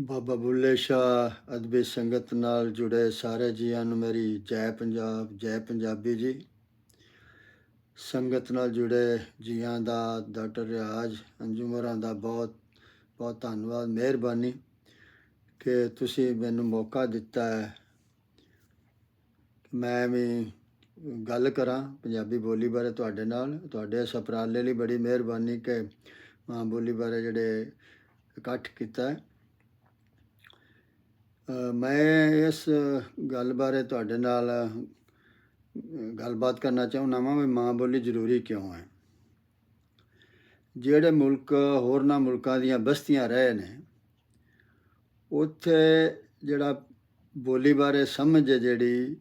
ਬਾਬਾ ਬੁੱਲੇ ਸ਼ਾਹ ਅਦਬੀ ਸੰਗਤ ਨਾਲ ਜੁੜੇ ਸਾਰੇ ਜੀਆਂ ਨੂੰ ਮੇਰੀ ਜੈ ਪੰਜਾਬ, ਜੈ ਪੰਜਾਬੀ ਜੀ। ਸੰਗਤ ਨਾਲ ਜੁੜੇ ਜੀਆਂ ਦਾ, ਡਾਕਟਰ ਰਿਆਜ਼ ਅੰਜੂਮਰਾਂ ਦਾ ਬਹੁਤ ਬਹੁਤ ਧੰਨਵਾਦ, ਮਿਹਰਬਾਨੀ ਕਿ ਤੁਸੀਂ ਮੈਨੂੰ ਮੌਕਾ ਦਿੱਤਾ ਹੈ। ਮੈਂ ਵੀ ਗੱਲ ਕਰਾਂ ਪੰਜਾਬੀ ਬੋਲੀ ਬਾਰੇ ਤੁਹਾਡੇ ਨਾਲ। ਤੁਹਾਡੇ ਇਸ ਲਈ ਬੜੀ ਮਿਹਰਬਾਨੀ ਕਿ ਮਾਂ ਬੋਲੀ ਬਾਰੇ ਜਿਹੜੇ ਇਕੱਠ ਕੀਤਾ ਮੈਂ ਇਸ ਗੱਲ ਬਾਰੇ ਤੁਹਾਡੇ ਨਾਲ ਗੱਲਬਾਤ ਕਰਨਾ ਚਾਹੁੰਦਾ ਹਾਂ ਵੀ ਮਾਂ ਬੋਲੀ ਜ਼ਰੂਰੀ ਕਿਉਂ ਹੈ? ਜਿਹੜੇ ਮੁਲਕ, ਹੋਰਨਾਂ ਮੁਲਕਾਂ ਦੀਆਂ ਬਸਤੀਆਂ ਰਹੇ ਨੇ, ਉੱਥੇ ਜਿਹੜਾ ਬੋਲੀ ਬਾਰੇ ਸਮਝ ਹੈ ਜਿਹੜੀ,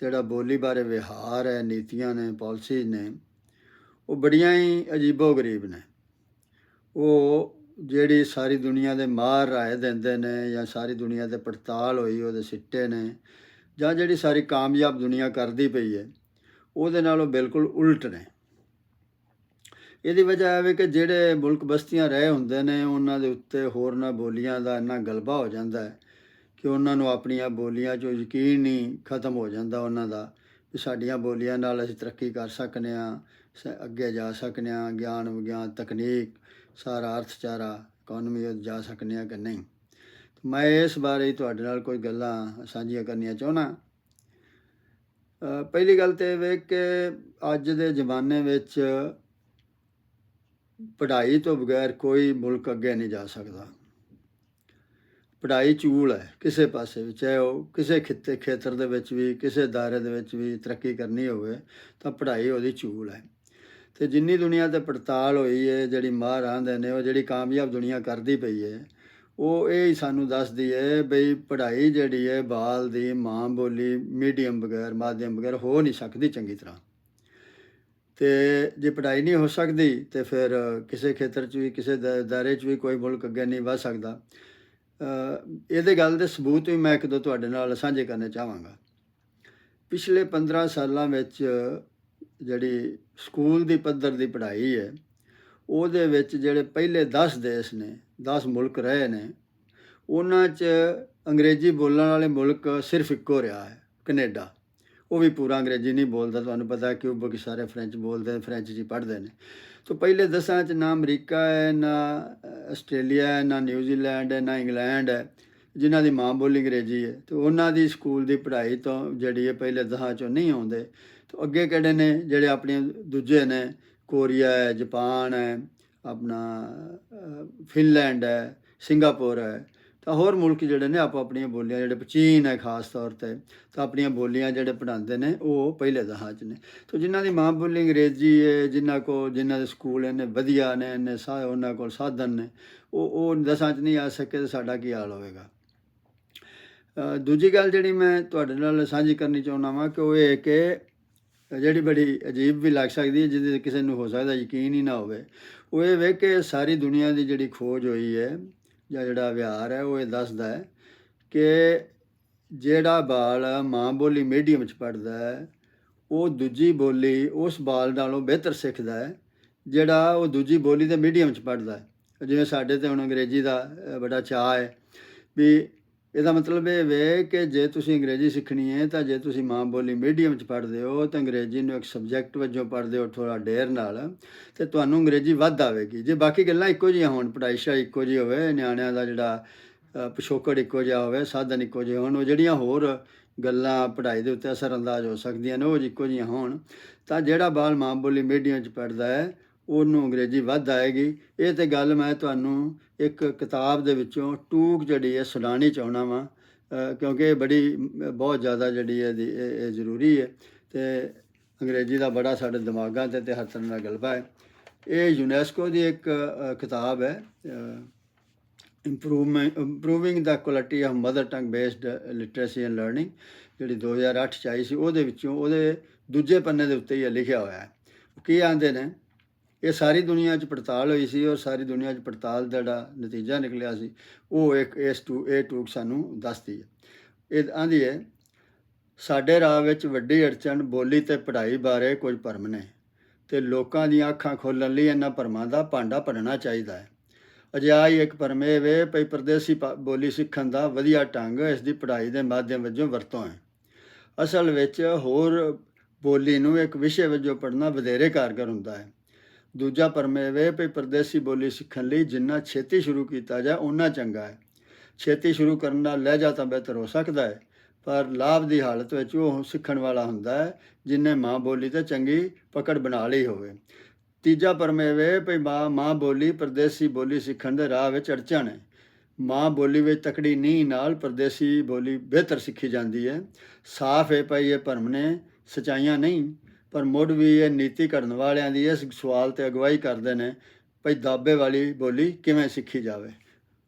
ਜਿਹੜਾ ਬੋਲੀ ਬਾਰੇ ਵਿਹਾਰ ਹੈ, ਨੀਤੀਆਂ ਨੇ, ਪਾਲਿਸੀ ਨੇ, ਉਹ ਬੜੀਆਂ ਹੀ ਅਜੀਬੋ ਗਰੀਬ ਨੇ। ਉਹ ਜਿਹੜੀ ਸਾਰੀ ਦੁਨੀਆ ਦੇ ਮਾਰ ਰਾਏ ਦਿੰਦੇ ਨੇ ਜਾਂ ਸਾਰੀ ਦੁਨੀਆ ਤੇ ਪੜਤਾਲ ਹੋਈ, ਉਹਦੇ ਸਿੱਟੇ ਨੇ, ਜਾਂ ਜਿਹੜੀ ਸਾਰੀ ਕਾਮਯਾਬ ਦੁਨੀਆ ਕਰਦੀ ਪਈ ਹੈ, ਉਹਦੇ ਨਾਲੋਂ ਬਿਲਕੁਲ ਉਲਟ ਨੇ। ਇਹਦੀ ਵਜ੍ਹਾ ਇਹ ਹੈ ਕਿ ਜਿਹੜੇ ਮੁਲਕ ਬਸਤੀਆਂ ਰਹੇ ਹੁੰਦੇ ਨੇ, ਉਹਨਾਂ ਦੇ ਉੱਤੇ ਹੋਰਨਾਂ ਬੋਲੀਆਂ ਦਾ ਇੰਨਾ ਗਲਬਾ ਹੋ ਜਾਂਦਾ ਹੈ ਕਿ ਉਹਨਾਂ ਨੂੰ ਆਪਣੀਆਂ ਬੋਲੀਆਂ 'ਚੋਂ ਯਕੀਨ ਹੀ ਖਤਮ ਹੋ ਜਾਂਦਾ ਉਹਨਾਂ ਦਾ ਵੀ ਸਾਡੀਆਂ ਬੋਲੀਆਂ ਨਾਲ ਅਸੀਂ ਤਰੱਕੀ ਕਰ ਸਕਨੇ ਆ ਅੱਗੇ ਜਾ ਸਕਨੇ ਆ ਗਿਆਨ ਵਿਗਿਆਨ ਤਕਨੀਕ ਸਾਰਾ ਅਰਥਚਾਰਾ ਇਕਨੋਮੀ ਜਾ ਸਕਨੇ ਆ ਕਿ ਨਹੀਂ? ਮੈਂ ਇਸ ਬਾਰੇ ਤੁਹਾਡੇ ਨਾਲ ਕੋਈ ਗੱਲਾਂ ਸਾਂਝੀਆਂ ਕਰਨੀਆਂ ਚਾਹੁੰਦਾ। ਪਹਿਲੀ ਗੱਲ ਤੇ ਇਹ ਵੇ ਕਿ ਅੱਜ ਦੇ ਜ਼ਮਾਨੇ ਵਿੱਚ ਪੜ੍ਹਾਈ ਤੋਂ ਬਗੈਰ ਕੋਈ ਮੁਲਕ ਅੱਗੇ ਨਹੀਂ ਜਾ ਸਕਦਾ। ਪੜ੍ਹਾਈ ਚੂਲ ਹੈ, ਕਿਸੇ ਪਾਸੇ ਵੀ, ਚਾਹੇ ਉਹ ਕਿਸੇ ਖਿੱਤੇ ਖੇਤਰ ਦੇ ਵਿੱਚ ਵੀ, ਕਿਸੇ ਦਾਇਰੇ ਦੇ ਵਿੱਚ ਵੀ ਤਰੱਕੀ ਕਰਨੀ ਹੋਵੇ, ਤਾਂ ਪੜ੍ਹਾਈ ਉਹਦੀ ਚੂਲ ਹੈ। ਤੇ ਜਿੰਨੀ ਦੁਨੀਆ ਤੇ ਪੜਤਾਲ ਹੋਈ ਹੈ ਜਿਹੜੀ ਮਾਹਰ ਆਂਦੇ ਨੇ, ਉਹ ਜਿਹੜੀ ਕਾਮਯਾਬ ਦੁਨੀਆ ਕਰਦੀ ਪਈ ਹੈ ਉਹ ਇਹ ਹੀ ਸਾਨੂੰ ਦੱਸਦੀ ਹੈ ਬਈ ਪੜ੍ਹਾਈ ਜਿਹੜੀ ਹੈ ਬਾਲ ਦੀ, ਮਾਂ ਬੋਲੀ, ਮੀਡੀਅਮ ਬਗੈਰ, ਮਾਧਿਅਮ ਬਗੈਰ ਹੋ ਨਹੀਂ ਸਕਦੀ ਚੰਗੀ ਤਰ੍ਹਾਂ। ਤੇ ਜੇ ਪੜ੍ਹਾਈ ਨਹੀਂ ਹੋ ਸਕਦੀ, ਤੇ ਫਿਰ ਕਿਸੇ ਖੇਤਰ 'ਚ ਵੀ, ਕਿਸੇ ਦਾ- ਦਾਇਰੇ 'ਚ ਵੀ ਕੋਈ ਮੁਲਕ ਅੱਗੇ ਨਹੀਂ ਵਧ ਸਕਦਾ। ਇਹਦੇ ਗੱਲ ਦੇ ਸਬੂਤ ਵੀ ਮੈਂ ਇੱਕ ਦੋ ਤੁਹਾਡੇ ਨਾਲ ਸਾਂਝੇ ਕਰਨੇ ਚਾਹਾਂਗਾ। ਪਿਛਲੇ 15 ਸਾਲਾਂ ਵਿੱਚ ਜਿਹੜੀ ਸਕੂਲ ਦੀ ਪੱਧਰ ਦੀ ਪੜ੍ਹਾਈ ਹੈ, ਉਹਦੇ ਵਿੱਚ ਜਿਹੜੇ ਪਹਿਲੇ 10 ਦੇਸ਼ ਨੇ 10 ਮੁਲਕ ਰਹੇ ਨੇ, ਉਹਨਾਂ 'ਚ ਅੰਗਰੇਜ਼ੀ ਬੋਲਣ ਵਾਲੇ ਮੁਲਕ ਸਿਰਫ ਇੱਕੋ ਰਿਹਾ ਹੈ, ਕੈਨੇਡਾ। ਉਹ ਵੀ ਪੂਰਾ ਅੰਗਰੇਜ਼ੀ ਨਹੀਂ ਬੋਲਦਾ, ਤੁਹਾਨੂੰ ਪਤਾ ਹੈ ਕਿ ਉਹ ਬਾਕੀ ਸਾਰੇ ਫ੍ਰੈਂਚ ਬੋਲਦੇ ਨੇ ਫ੍ਰੈਂਚ ਜੀ ਪੜ੍ਹਦੇ ਨੇ। ਤਾਂ ਪਹਿਲੇ ਦਸਾਂ 'ਚ ਨਾ ਅਮਰੀਕਾ ਹੈ, ਨਾ ਆਸਟ੍ਰੇਲੀਆ ਹੈ, ਨਾ ਨਿਊਜ਼ੀਲੈਂਡ ਹੈ, ਨਾ ਇੰਗਲੈਂਡ ਹੈ, ਜਿਨ੍ਹਾਂ ਦੀ ਮਾਂ ਬੋਲੀ ਅੰਗਰੇਜ਼ੀ ਹੈ। ਤੇ ਉਹਨਾਂ ਦੀ ਸਕੂਲ ਦੀ ਪੜ੍ਹਾਈ ਤੋਂ ਜਿਹੜੀ ਹੈ ਪਹਿਲੇ ਦਸਾਂ 'ਚੋਂ ਨਹੀਂ ਆਉਂਦੇ ਅੱਗੇ ਕਿਹੜੇ ਨੇ ਜਿਹੜੇ ਆਪਣੇ ਦੂਜੇ ਨੇ? ਕੋਰੀਆ ਹੈ, ਜਾਪਾਨ ਹੈ, ਆਪਣਾ ਫਿਨਲੈਂਡ ਹੈ, ਸਿੰਗਾਪੁਰ ਹੈ। ਤਾਂ ਹੋਰ ਮੁਲਕ ਜਿਹੜੇ ਨੇ ਆਪੋ ਆਪਣੀਆਂ ਬੋਲੀਆਂ ਜਿਹੜੇ ਚੀਨ ਹੈ ਖਾਸ ਤੌਰ ਤੇ, ਤਾਂ ਆਪਣੀਆਂ ਬੋਲੀਆਂ ਜਿਹੜੇ ਪੜ੍ਹਾਉਂਦੇ ਨੇ ਉਹ ਪਹਿਲੇ ਦਹਾਂ 'ਚ ਨੇ। ਤਾਂ ਜਿਨ੍ਹਾਂ ਦੀ ਮਾਂ ਬੋਲੀ ਅੰਗਰੇਜ਼ੀ ਹੈ, ਜਿਨ੍ਹਾਂ ਕੋ ਜਿਨ੍ਹਾਂ ਦੇ ਸਕੂਲ ਇਹਨੇ ਵਧੀਆ ਨੇ ਇਹਨੇ ਸਾ, ਉਹਨਾਂ ਕੋਲ ਸਾਧਨ ਨੇ, ਉਹ ਉਹ ਦਸਾਂ 'ਚ ਨਹੀਂ ਆ ਸਕੇ ਤਾਂ ਸਾਡਾ ਕੀ ਹਾਲ ਹੋਵੇਗਾ? ਦੂਜੀ ਗੱਲ ਜਿਹੜੀ ਮੈਂ ਤੁਹਾਡੇ ਨਾਲ ਸਾਂਝੀ ਕਰਨੀ ਚਾਹੁੰਦਾ ਵਾਂ ਕਿ ਉਹ ਇਹ ਕਿ ਜਿਹੜੀ ਬੜੀ ਅਜੀਬ ਵੀ ਲੱਗ ਸਕਦੀ ਹੈ, ਜਿਹਦੇ ਤੇ ਕਿਸੇ ਨੂੰ ਹੋ ਸਕਦਾ ਯਕੀਨ ਹੀ ਨਾ ਹੋਵੇ। ਉਹ ਇਹ ਵੇਖ ਕੇ ਸਾਰੀ ਦੁਨੀਆ ਦੀ ਜਿਹੜੀ ਖੋਜ ਹੋਈ ਹੈ, ਜਾਂ ਜਿਹੜਾ ਵਿਹਾਰ ਹੈ, ਉਹ ਇਹ ਦੱਸਦਾ ਹੈ ਕਿ ਜਿਹੜਾ ਬਾਲ ਮਾਂ ਬੋਲੀ ਮੀਡੀਅਮ ਚ ਪੜਦਾ ਹੈ, ਉਹ ਦੂਜੀ ਬੋਲੀ ਉਸ ਬਾਲ ਨਾਲੋਂ ਬਿਹਤਰ ਸਿੱਖਦਾ ਹੈ, ਜਿਹੜਾ ਉਹ ਦੂਜੀ ਬੋਲੀ ਦੇ ਮੀਡੀਅਮ ਚ ਪੜਦਾ ਹੈ। ਜਿਵੇਂ ਸਾਡੇ ਤੇ ਹੁਣ ਅੰਗਰੇਜ਼ੀ ਦਾ ਬੜਾ ਚਾਅ ਹੈ ਵੀ ਇਹਦਾ ਮਤਲਬ ਇਹ ਵੇ ਕਿ ਜੇ ਤੁਸੀਂ ਅੰਗਰੇਜ਼ੀ ਸਿੱਖਣੀ ਹੈ ਤਾਂ ਜੇ ਤੁਸੀਂ ਮਾਂ ਬੋਲੀ ਮੀਡੀਅਮ ਚ ਪੜ੍ਹਦੇ ਹੋ ਤਾਂ ਅੰਗਰੇਜ਼ੀ ਨੂੰ ਇੱਕ ਸਬਜੈਕਟ ਵਜੋਂ ਪੜ੍ਹਦੇ ਹੋ ਥੋੜਾ ਡੇਰ ਨਾਲ ਤੇ ਤੁਹਾਨੂੰ ਅੰਗਰੇਜ਼ੀ ਵੱਧ ਆਵੇਗੀ। ਜੇ ਬਾਕੀ ਗੱਲਾਂ ਇੱਕੋ ਜਿਹੀਆਂ ਹੋਣ ਪੜ੍ਹਾਈ ਸ਼ਾ ਇੱਕੋ ਜਿਹੀ ਹੋਵੇ, ਨਿਆਣਿਆਂ ਦਾ ਜਿਹੜਾ ਪਿਛੋਕੜ ਇੱਕੋ ਜਿਹਾ ਹੋਵੇ, ਸਾਧਨ ਇੱਕੋ ਜਿਹੇ ਹੋਣ, ਉਹ ਜਿਹੜੀਆਂ ਹੋਰ ਗੱਲਾਂ ਪੜ੍ਹਾਈ ਦੇ ਉੱਤੇ ਅਸਰ ਅੰਦਾਜ਼ ਹੋ ਸਕਦੀਆਂ ਨੇ, ਉਹ ਇੱਕੋ ਜਿਹੀਆਂ ਹੋਣ, ਤਾਂ ਜਿਹੜਾ ਬਾਲ ਮਾਂ ਬੋਲੀ ਮੀਡੀਅਮ ਚ ਪੜ੍ਹਦਾ ਹੈ ਉਹਨੂੰ ਅੰਗਰੇਜ਼ੀ ਵੱਧ ਆਏਗੀ। ਇਹ ਤੇ ਗੱਲ ਮੈਂ ਤੁਹਾਨੂੰ ਇੱਕ ਕਿਤਾਬ ਦੇ ਵਿੱਚੋਂ ਟੂਕ ਜਿਹੜੀ ਹੈ ਸੁਣਾਉਣੀ ਚਾਹਣਾ ਵਾਂ। ਕਿਉਂਕਿ ਇਹ ਬੜੀ, ਬਹੁਤ ਜ਼ਿਆਦਾ ਜਿਹੜੀ ਹੈ ਇਹਦੀ- ਇਹ ਜ਼ਰੂਰੀ ਹੈ। ਤੇ ਅੰਗਰੇਜ਼ੀ ਦਾ ਬੜਾ ਸਾਡੇ ਦਿਮਾਗਾਂ ਤੇ ਤੇ ਹਰ ਤਰ੍ਹਾਂ ਦਾ ਗਲਬਾ ਹੈ। ਇਹ ਯੂਨੈਸਕੋ ਦੀ ਇੱਕ ਕਿਤਾਬ ਹੈ। Improvement improving the quality of mother tongue based literacy and learning ਜਿਹੜੀ 2008 ਚ ਆਈ ਸੀ, ਉਹਦੇ ਵਿੱਚੋਂ ਉਹਦੇ ਦੂਜੇ ਪੰਨੇ ਦੇ ਉੱਤੇ ਹੀ ਇਹ ਲਿਖਿਆ ਹੋਇਆ ਹੈ। ਕੀ ਆਂਦੇ ਨੇ? ਇਹ ਸਾਰੀ ਦੁਨੀਆ 'ਚ ਪੜਤਾਲ ਹੋਈ ਸੀ ਔਰ ਸਾਰੀ ਦੁਨੀਆ 'ਚ ਪੜਤਾਲ ਦਾ ਜਿਹੜਾ ਨਤੀਜਾ ਨਿਕਲਿਆ ਸੀ, ਉਹ ਇੱਕ ਇਸ ਟੂ, ਇਹ ਟੂਕ ਸਾਨੂੰ ਦੱਸਦੀ ਹੈ। ਇਹ ਆਂਦੀ ਹੈ, ਸਾਡੇ ਰਾਹ ਵਿੱਚ ਵੱਡੀ ਅੜਚਣ ਬੋਲੀ ਤੇ ਪੜ੍ਹਾਈ ਬਾਰੇ ਕੁਝ ਭਰਮ ਨੇ ਤੇ ਲੋਕਾਂ ਦੀਆਂ ਅੱਖਾਂ ਖੋਲਣ ਲਈ ਇਹਨਾਂ ਭਰਮਾਂ ਦਾ ਭਾਂਡਾ ਭਰਨਾ ਚਾਹੀਦਾ ਹੈ। ਅਜਿਹਾ ਹੀ ਇੱਕ ਪਰਮੇਵ ਵੇ ਭਈ ਪਰਦੇਸੀ ਭਾ- ਬੋਲੀ ਸਿੱਖਣ ਦਾ ਵਧੀਆ ਢੰਗ ਇਸ ਦੀ ਪੜ੍ਹਾਈ ਦੇ ਮਾਧਿਅਮ ਵਜੋਂ ਵਰਤੋਂ ਹੈ। ਅਸਲ ਵਿੱਚ ਹੋਰ ਬੋਲੀ ਨੂੰ ਇੱਕ ਵਿਸ਼ੇ ਵਜੋਂ ਪੜ੍ਹਨਾ ਵਧੇਰੇ ਕਾਰਗਰ ਹੁੰਦਾ ਹੈ। ਦੂਜਾ ਪਰਮੇਵ ਹੈ ਭਈ ਪਰਦੇਸੀ ਬੋਲੀ ਸਿੱਖਣ ਲਈ ਜਿੰਨਾ ਛੇਤੀ ਸ਼ੁਰੂ ਕੀਤਾ ਜਾਏ ਉਨਾ ਚੰਗਾ ਹੈ। ਛੇਤੀ ਸ਼ੁਰੂ ਕਰਨ ਨਾਲ ਲਹਿਜਾ ਤਾਂ ਬਿਹਤਰ ਹੋ ਸਕਦਾ ਹੈ। ਪਰ ਲਾਭ ਦੀ ਹਾਲਤ ਵਿੱਚ ਉਹ ਸਿੱਖਣ ਵਾਲਾ ਹੁੰਦਾ ਹੈ, ਜਿਨੇ ਮਾਂ ਬੋਲੀ ਤੇ ਚੰਗੀ ਪਕੜ ਬਣਾ ਲਈ ਹੋਵੇ। ਤੀਜਾ ਪਰਮੇਵ ਹੈ ਭਈ ਮਾਂ ਮਾਂ ਬੋਲੀ ਪਰਦੇਸੀ ਬੋਲੀ ਸਿੱਖਣ ਦੇ ਰਾਹ ਵਿੱਚ ਅੜਚਣ ਹੈ। ਮਾਂ ਬੋਲੀ ਵਿੱਚ ਤਕੜੀ ਨੀਂਹ ਨਾਲ ਪਰਦੇਸੀ ਬੋਲੀ ਬਿਹਤਰ ਸਿੱਖੀ ਜਾਂਦੀ ਹੈ। ਸਾਫ਼ ਹੈ ਭਈ ਇਹ ਭਰਮ ਨੇ ਸਚਾਈਆਂ ਨਹੀਂ ਪਰ ਮੁੱਢ ਵੀ ਇਹ ਨੀਤੀ ਕਰਨ ਵਾਲਿਆਂ ਦੀ ਇਸ ਸਵਾਲ ਤੇ ਅਗਵਾਈ ਕਰਦੇ ਨੇ, ਭਈ ਦਾਬੇ ਵਾਲੀ ਬੋਲੀ ਕਿਵੇਂ ਸਿੱਖੀ ਜਾਵੇ?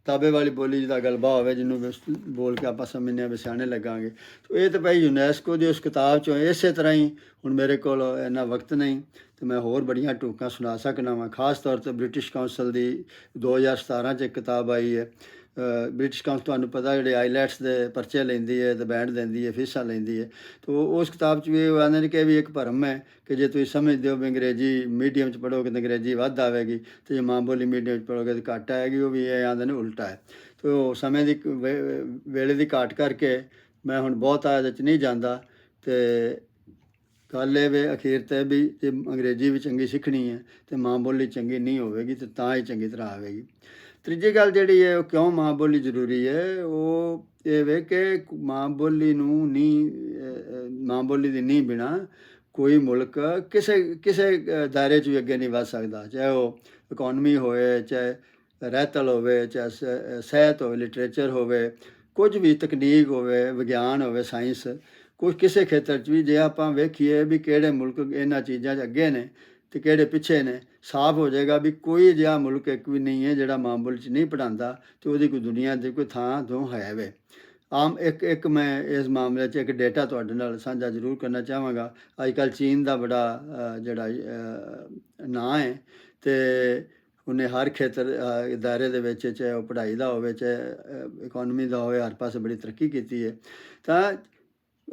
ਦਾਬੇ ਵਾਲੀ ਬੋਲੀ ਜਿਹਦਾ ਗਲਬਾ ਹੋਵੇ ਜਿਹਨੂੰ ਬੋਲ ਕੇ ਆਪਾਂ ਸਮਝਨੇ ਆ ਸਿਆਣੇ ਲੱਗਾਂਗੇ। ਤੋ ਇਹ ਤਾਂ ਭਾਈ ਯੂਨੈਸਕੋ ਦੀ ਉਸ ਕਿਤਾਬ ਚੋਂ ਇਸੇ ਤਰ੍ਹਾਂ ਹੀ ਹੁਣ ਮੇਰੇ ਕੋਲ ਇੰਨਾ ਵਕਤ ਨਹੀਂ, ਤੇ ਮੈਂ ਹੋਰ ਬੜੀਆਂ ਟੂਕਾਂ ਸੁਣਾ ਸਕਣਾ ਵਾਂ। ਖਾਸ ਤੌਰ ਤੇ ਬ੍ਰਿਟਿਸ਼ ਕਾਉਂਸਲ ਦੀ 2017 ਚ ਇੱਕ ਕਿਤਾਬ ਆਈ ਹੈ। ਬ੍ਰਿਟਿਸ਼ ਕਾਉਂਸਲ ਤੁਹਾਨੂੰ ਪਤਾ ਜਿਹੜੇ ਆਈਲੈਟਸ ਦੇ ਪਰਚੇ ਲੈਂਦੀ ਹੈ ਤੇ ਬੈਂਡ ਦਿੰਦੀ ਹੈ, ਫੀਸਾਂ ਲੈਂਦੀ ਹੈ। ਤੋ ਉਸ ਕਿਤਾਬ 'ਚ ਵੀ ਉਹ ਆਉਂਦੇ ਨੇ ਕਿ ਇਹ ਵੀ ਇੱਕ ਭਰਮ ਹੈ ਕਿ ਜੇ ਤੁਸੀਂ ਸਮਝਦੇ ਹੋ ਵੀ ਅੰਗਰੇਜ਼ੀ ਮੀਡੀਅਮ 'ਚ ਪੜ੍ਹੋਗੇ ਤਾਂ ਅੰਗਰੇਜ਼ੀ ਵੱਧ ਆਵੇਗੀ ਤੇ ਜੇ ਮਾਂ ਬੋਲੀ ਮੀਡੀਅਮ 'ਚ ਪੜ੍ਹੋਗੇ ਤਾਂ ਘੱਟ ਆਏਗੀ, ਉਹ ਵੀ ਇਹ ਆਉਂਦੇ ਨੇ ਉਲਟਾ ਹੈ। ਤੋ ਸਮੇਂ ਦੀ ਵੇ- ਵੇਲੇ ਦੀ ਘਾਟ ਕਰਕੇ ਮੈਂ ਹੁਣ ਬਹੁਤ ਆ ਇਹਦੇ 'ਚ ਨਹੀਂ ਜਾਂਦਾ ਤੇ ਗੱਲ ਇਹ ਵੇ ਅਖੀਰ ਤੇ ਵੀ ਜੇ ਅੰਗਰੇਜ਼ੀ ਵੀ ਚੰਗੀ ਸਿੱਖਣੀ ਹੈ ਤੇ ਮਾਂ ਬੋਲੀ ਚੰਗੀ ਨਹੀਂ ਹੋਵੇਗੀ ਤੇ ਤਾਂ ਹੀ ਚੰਗੀ ਤਰ੍ਹਾਂ ਆਵੇਗੀ। ਤੀਜੀ ਗੱਲ ਜਿਹੜੀ ਹੈ, ਉਹ ਕਿਉਂ ਮਾਂ ਬੋਲੀ ਜ਼ਰੂਰੀ ਹੈ? ਉਹ ਇਹ ਵੇ ਕਿ ਮਾਂ ਬੋਲੀ ਨੂੰ ਨਹੀਂ ਮਾਂ ਬੋਲੀ ਦੀ ਨਹੀਂ ਬਿਨਾ ਕੋਈ ਮੁਲਕ ਕਿਸੇ ਕਿਸੇ ਦਾਇਰੇ 'ਚ ਵੀ ਅੱਗੇ ਨਹੀਂ ਵਧ ਸਕਦਾ। ਚਾਹੇ ਉਹ ਇਕਨੋਮੀ ਹੋਵੇ, ਚਾਹੇ ਰਹਿਤਲ ਹੋਵੇ, ਚਾਹੇ ਸ- ਸਿਹਤ ਹੋਵੇ ਲਿਟਰੇਚਰ ਹੋਵੇ, ਕੁਝ ਵੀ ਤਕਨੀਕ ਹੋਵੇ, ਵਿਗਿਆਨ ਹੋਵੇ ਸਾਇੰਸ ਕੁਝ ਕਿਸੇ ਖੇਤਰ 'ਚ ਵੀ ਜੇ ਆਪਾਂ ਵੇਖੀਏ ਵੀ ਕਿਹੜੇ ਮੁਲਕ ਇਹਨਾਂ ਚੀਜ਼ਾਂ 'ਚ ਅੱਗੇ ਨੇ ਤੇ ਕਿਹੜੇ ਪਿੱਛੇ ਨੇ? ਸਾਫ਼ ਹੋ ਜਾਏਗਾ ਵੀ ਕੋਈ ਅਜਿਹਾ ਮੁਲਕ ਇੱਕ ਵੀ ਨਹੀਂ ਹੈ ਜਿਹੜਾ ਮਾਂ ਬੋਲੀ 'ਚ ਨਹੀਂ ਪੜਾਉਂਦਾ ਤੇ ਉਹਦੀ ਕੋਈ ਦੁਨੀਆ ਦੀ ਕੋਈ ਥਾਂ ਤੋਂ ਹੈ ਵੇ। ਆਮ ਇੱਕ ਇੱਕ ਮੈਂ ਇਸ ਮਾਮਲੇ 'ਚ ਇੱਕ ਡੇਟਾ ਤੁਹਾਡੇ ਨਾਲ ਸਾਂਝਾ ਜ਼ਰੂਰ ਕਰਨਾ ਚਾਹਾਂਗਾ। ਅੱਜ ਕੱਲ੍ਹ ਚੀਨ ਦਾ ਬੜਾ ਜਿਹੜਾ ਨਾਂ ਹੈ ਤੇ ਉਹਨੇ ਹਰ ਖੇਤਰ ਅ, ਦਾਇਰੇ ਦੇ ਵਿੱਚ ਚਾਹੇ ਉਹ ਪੜ੍ਹਾਈ ਦਾ ਹੋਵੇ ਚਾਹੇ ਇਕਨੋਮੀ ਦਾ ਹੋਵੇ ਹਰ ਪਾਸੇ ਬੜੀ ਤਰੱਕੀ ਕੀਤੀ ਹੈ। ਤਾਂ